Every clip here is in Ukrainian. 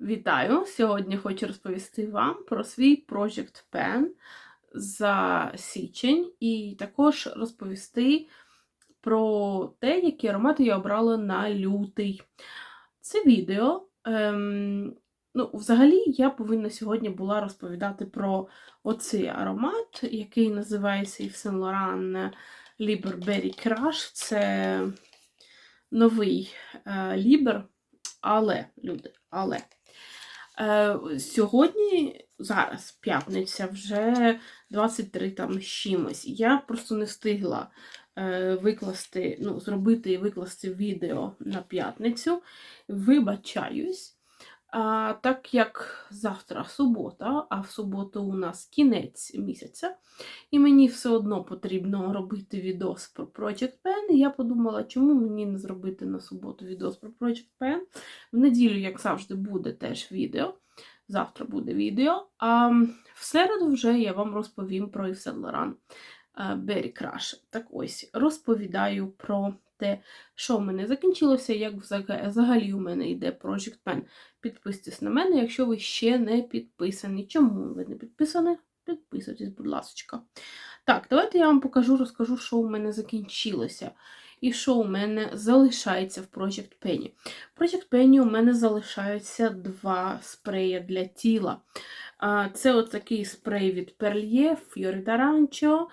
Вітаю! Сьогодні хочу розповісти вам про свій Project Pen за січень, і також розповісти про те, які аромати я обрала на лютий. Це відео. Ем, ну, Взагалі, я повинна сьогодні була розповідати про оцей аромат, який називається Yves Saint Laurent Liber Berry Crush. Це новий е, лібер, але, люди, але. Е, Сьогодні, зараз, п'ятниця, вже 23 там чимось. Я просто не встигла е, викласти, ну, зробити і викласти відео на п'ятницю. Вибачаюсь. А, Так як завтра субота, а в суботу у нас кінець місяця, і мені все одно потрібно робити відос про Project Pen, я подумала, чому мені не зробити на суботу відос про Project Pen. В неділю, як завжди, буде теж відео. Завтра буде відео. А в середу вже я вам розповім про Yves Saint Laurent Berry. Так ось, розповідаю про те, що в мене закінчилося, як взагалі у мене йде Project Pen. Підписуйтесь на мене, якщо ви ще не підписані. Чому ви не підписані? Підписуйтесь, будь ласка. Так, давайте я вам покажу, розкажу, що у мене закінчилося. І що у мене залишається в Project Penny. В Project Penny у мене залишаються два спреї для тіла. Це от такий спрей від Perlier, Fiori d'Arancio.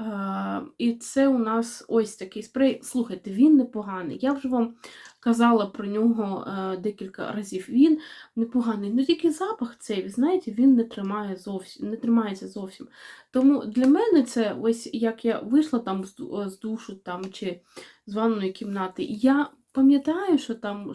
Uh, і це у нас ось такий спрей. Слухайте, він непоганий. Я вже вам казала про нього uh, декілька разів. Він непоганий. Ну тільки запах цей, знаєте, він не тримає зовсім, не тримається зовсім. Тому для мене це ось як я вийшла там з, з душу там, чи з ванної кімнати, я пам'ятаю, що там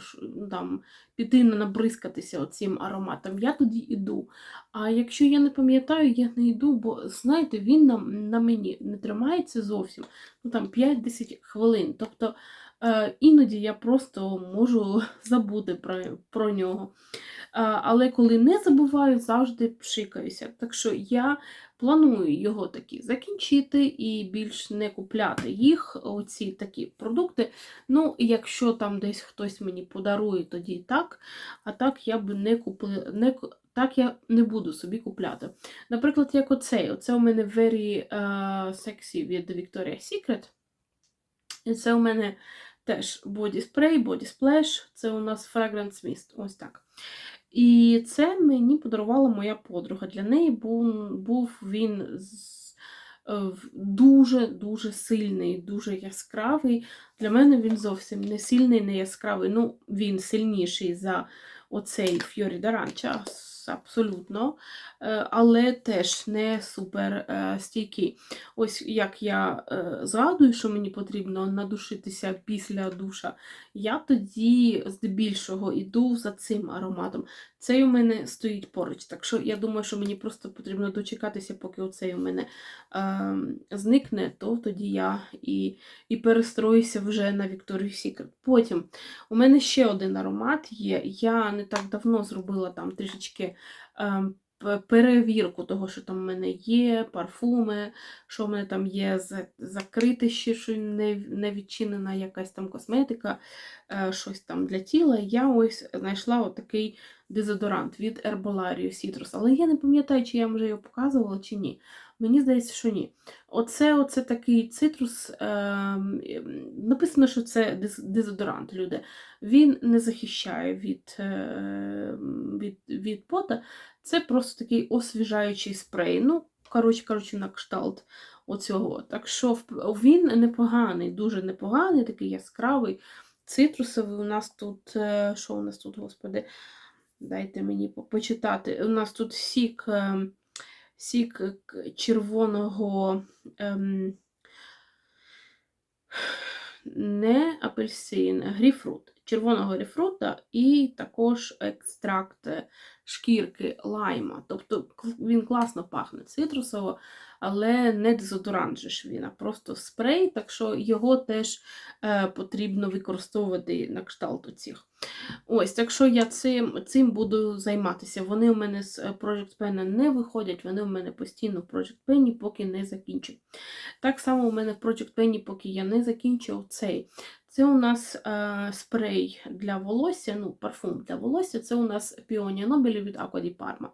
там піти набризкатися оцим ароматом, я тоді йду. А якщо я не пам'ятаю, я не йду, бо, знаєте, він на, на мені не тримається зовсім ну там 5-10 хвилин. Тобто іноді я просто можу забути про, про нього. Але коли не забуваю, завжди пшикаюся. Так що я планую його таки закінчити і більш не купляти їх, оці такі продукти. Ну, якщо там десь хтось мені подарує, тоді так. А так я би не купила. Не, так я не буду собі купляти. Наприклад, як оцей. Оце у мене Very Sexy від Victoria's Secret. І це у мене теж Body Splash. Це у нас Fragrance Mist. Ось так. І це мені подарувала моя подруга. Для неї був був він дуже-дуже сильний, дуже яскравий. Для мене він зовсім не сильний, не яскравий. Ну, він сильніший за оцей Фьорі Даранча абсолютно, е, але теж не супер е, стійкий. Ось як я е, згадую, що мені потрібно надушитися після душа, я тоді здебільшого йду за цим ароматом. Цей у мене стоїть поруч. Так що я думаю, що мені просто потрібно дочекатися, поки оцей у мене е, зникне, то тоді я і і перестроюся вже на Victoria's Secret. Потім у мене ще один аромат є. Я не так давно зробила там трішечки. Е, Перевірку того, що там в мене є, парфуми, що в мене там є закрите ще, що не відчинена якась там косметика, е, щось там для тіла. Я ось знайшла отакий дезодорант від Herbolario Citrus. Але я не пам'ятаю, чи я вже його показувала, чи ні. Мені здається, що ні. Оце оце такий цитрус. Е, написано, що це дезодорант, люди. Він не захищає від, е, від, від пота. Це просто такий освіжаючий спрей. Ну, коротше, коротше, на кшталт оцього. Так що він непоганий, дуже непоганий, такий яскравий. Цитрусовий у нас тут, е, що у нас тут, господи? Дайте мені почитати. У нас тут сік ем, сік червоного ем, не апельсин, гріфрут. Червоного грейпфрута і також екстракт шкірки лайма. Тобто він класно пахне цитрусово, але не дезодорант же ж він, а просто спрей, так що його теж е, потрібно використовувати на кшталт цих. Ось, так що я цим цим буду займатися. Вони у мене з е, Project Pen не виходять, вони у мене постійно в Project Pen, поки не закінчу. Так само у мене в Project Pen, поки я не закінчу цей. Це у нас е, спрей для волосся, ну, парфум для волосся. Це у нас Піонія Нобелі від Parma.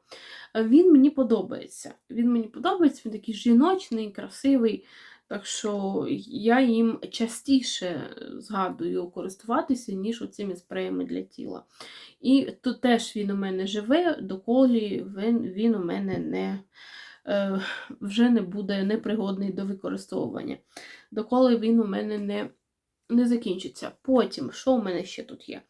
Е, Він мені подобається. Він мені подобається, він такий жіночний, красивий. Так що я їм частіше згадую користуватися, ніж оцими спреями для тіла. І тут теж він у мене живе, доколі він, він у мене не, е, вже не буде непригодний до використовування. Доколи він у мене не, не закінчиться. Потім, що у мене ще тут є?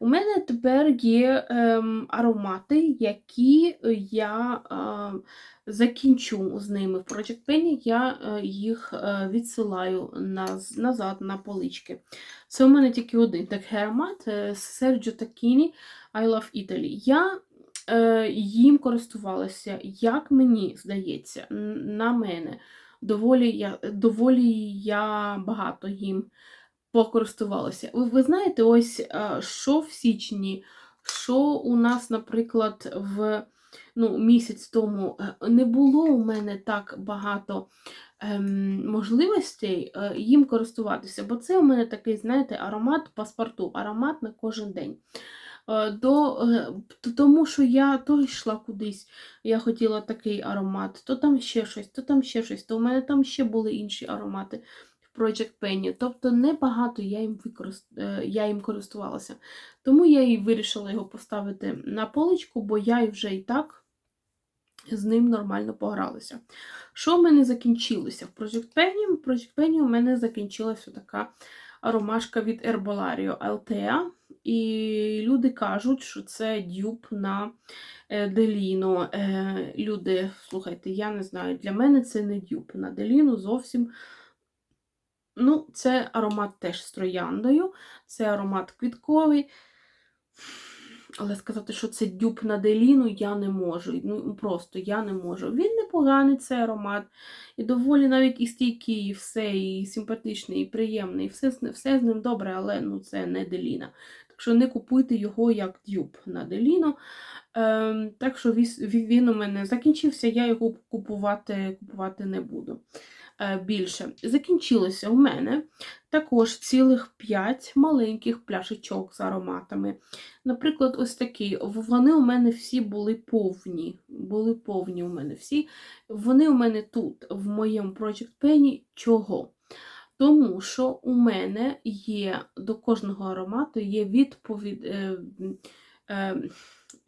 У мене тепер є ем, аромати, які я е, закінчу з ними в Project Penny, я е, їх е, відсилаю наз, назад на полички. Це у мене тільки один такий аромат Sergio Tacchini I Love Italy. Я е, їм користувалася, як мені здається, на мене. Доволі я, доволі я багато їм покористувалася. Ви, ви знаєте, ось е, що в січні, що у нас, наприклад, в ну, місяць тому е, не було у мене так багато ем, можливостей е, їм користуватися, бо це у мене такий, знаєте, аромат паспорту, аромат на кожен день. До, тому що я то йшла кудись, я хотіла такий аромат, то там ще щось, то там ще щось, то у мене там ще були інші аромати в Project Penny. Тобто небагато я їм, використ... е, я їм користувалася. Тому я і вирішила його поставити на поличку, бо я вже і так з ним нормально погралася. Що в мене закінчилося в Project Penny? В Project Penny у мене закінчилася така аромашка від Herbolario Altea. І люди кажуть, що це дюб на Деліно. Е, Люди, слухайте, я не знаю, для мене це не дюб на Деліно зовсім. Ну, це аромат теж з трояндою, це аромат квітковий. Але сказати, що це дюб на деліну, я не можу. Ну, просто я не можу. Він непоганий, цей аромат. І доволі навіть і стійкий, і все, і симпатичний, і приємний. Все, з- все з ним добре, але ну, це не деліна. Так що не купуйте його як дюб на деліну. Ем, так що він у мене закінчився, я його купувати, купувати не буду. Е, більше. Закінчилося у мене також цілих 5 маленьких пляшечок з ароматами. Наприклад, ось такі. Вони у мене всі були повні. Були повні у мене всі. Вони у мене тут, в моєму Project Penny. Чого? Тому що у мене є до кожного аромату є відповід, е, е,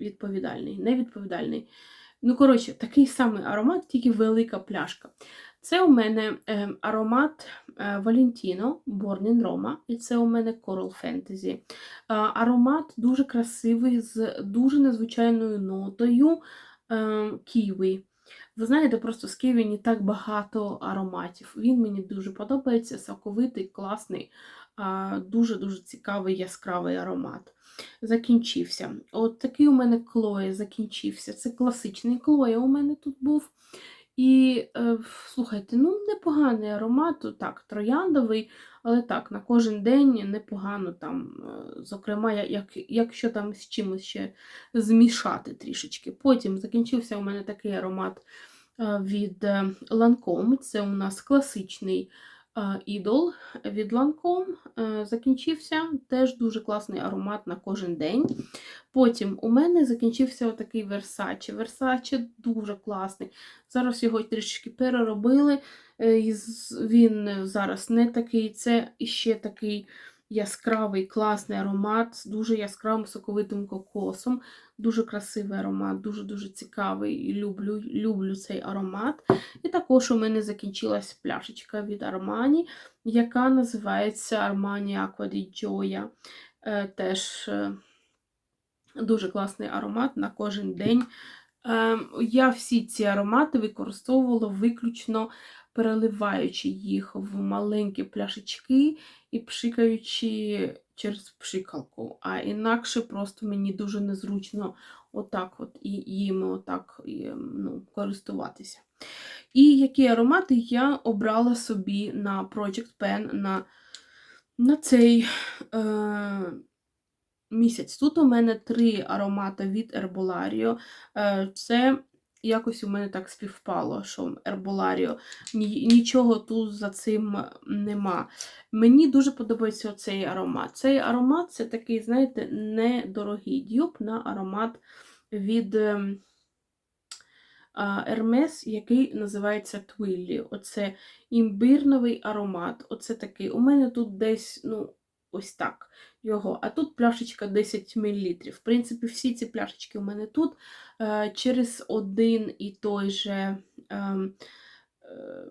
відповідальний, невідповідальний. Ну, коротше, такий самий аромат, тільки велика пляшка. Це у мене е, аромат е, Valentino Born in Roma, і це у мене Coral Fantasy. Е, аромат дуже красивий, з дуже незвичайною нотою е, ківі. Ви знаєте, просто з ківі не так багато ароматів. Він мені дуже подобається, соковитий, класний, дуже-дуже цікавий яскравий аромат. Закінчився. От такий у мене Клоє закінчився. Це класичний Клоє у мене тут був. Слухайте, ну непоганий аромат, так, трояндовий, але так, на кожен день непогано там, е, зокрема, як, якщо там з чимось ще змішати трішечки. Потім закінчився у мене такий аромат е, від е, Lancome. Це у нас класичний ідол від Lancome. Е, Закінчився теж дуже класний аромат на кожен день. Потім у мене закінчився отакий Версаче. Версаче дуже класний. Зараз його трішечки переробили. е, Він зараз не такий, це ще такий яскравий, класний аромат з дуже яскравим соковитим кокосом. Дуже красивий аромат, дуже-дуже цікавий. Люблю, люблю цей аромат. І також у мене закінчилась пляшечка від Armani, яка називається Armani Acqua di Gioia. Е, Теж е, дуже класний аромат на кожен день. Ем, Я всі ці аромати використовувала виключно переливаючи їх в маленькі пляшечки і пшикаючи через пшикалку. А інакше просто мені дуже незручно отак от і їми отак і, ну, користуватися. І які аромати я обрала собі на Project Pen на, на цей е, місяць. Тут у мене три аромати від Herbolario. Е, Це якось у мене так співпало, що Ерболаріо. Ні, нічого тут за цим нема. Мені дуже подобається цей аромат. Цей аромат це такий, знаєте, недорогий дюб на аромат від Hermes, який називається Twilly. Оце імбирновий аромат. Оце такий. У мене тут десь, ну, ось так його. А тут пляшечка 10 мл. В принципі, всі ці пляшечки у мене тут е, через один і той же. Е, е,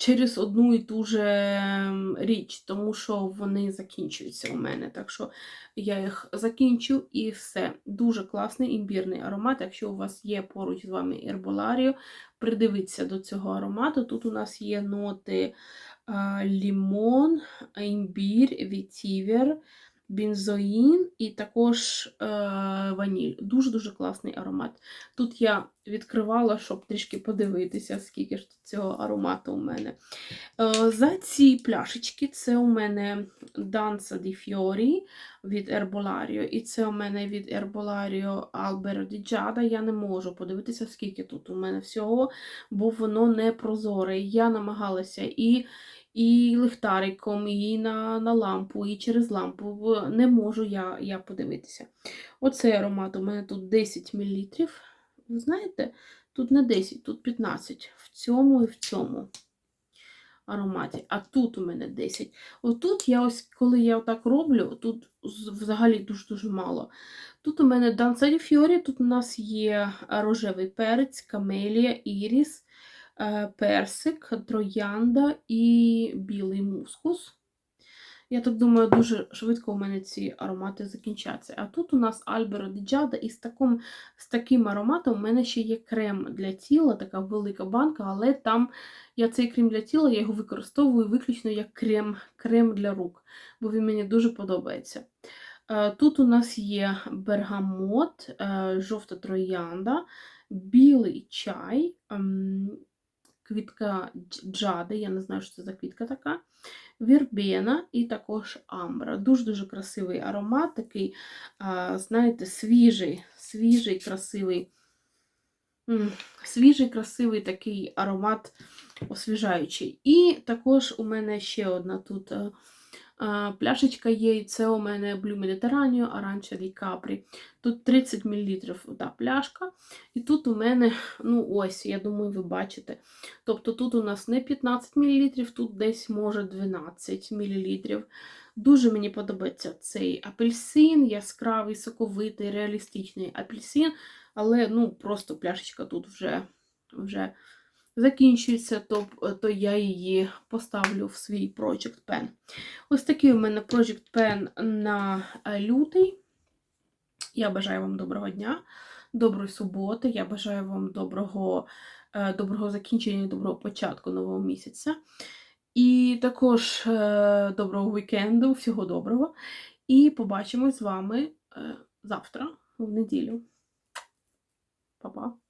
Через одну і ту же ем, річ, тому що вони закінчуються у мене. Так що я їх закінчу і все. Дуже класний імбірний аромат. Якщо у вас є поруч з вами Ерболаріо, придивіться до цього аромату. Тут у нас є ноти а, лімон, імбір, вітівер, бензоїн і також е, ваніль. Дуже-дуже класний аромат. Тут я відкривала, щоб трішки подивитися, скільки ж тут цього аромату у мене. Е, за ці пляшечки це у мене Danza di Fiori від Herbolario, і це у мене від Herbolario Albero di Giada. Я не можу подивитися, скільки тут у мене всього, бо воно не прозоре. Я намагалася і і ліхтариком, і на на лампу, і через лампу. Не можу я я подивитися. Оцей аромат у мене тут 10 мл. Ви знаєте, тут не 10, тут 15 в цьому і в цьому ароматі. А тут у мене 10. Отут я ось, коли я отак роблю, тут взагалі дуже-дуже мало. Тут у мене Данцарі Фіорі, тут у нас є рожевий перець, камелія, іріс, персик, троянда і білий мускус. Я так думаю, дуже швидко у мене ці аромати закінчаться. А тут у нас Альберо Джада, і з таким, з таким ароматом у мене ще є крем для тіла, така велика банка, але там я цей крем для тіла я його використовую виключно як крем, крем для рук, бо він мені дуже подобається. Е, тут у нас є бергамот, е, жовта троянда, білий чай, ем, квітка джади, я не знаю, що це за квітка така вірбена і також амбра. Дуже-дуже красивий аромат, такий, знаєте, свіжий, свіжий, красивий, свіжий, красивий такий аромат освіжаючий. І також у мене ще одна тут е, Пляшечка є, і це у мене Blue Arancia di Capri. Тут 30 мл та пляшка. І тут у мене, ну ось, я думаю, ви бачите. Тобто тут у нас не 15 мл, тут десь може 12 мл. Дуже мені подобається цей апельсин, яскравий, соковитий, реалістичний апельсин. Але ну, просто пляшечка тут вже вже закінчується, то то я її поставлю в свій Project Pen. Ось такий у мене Project Pen на е, лютий. Я бажаю вам доброго дня, доброї суботи. Я бажаю вам доброго, е, доброго закінчення, доброго початку нового місяця. І також е, доброго вікенду, всього доброго. І побачимось з вами завтра, в неділю. Па-па!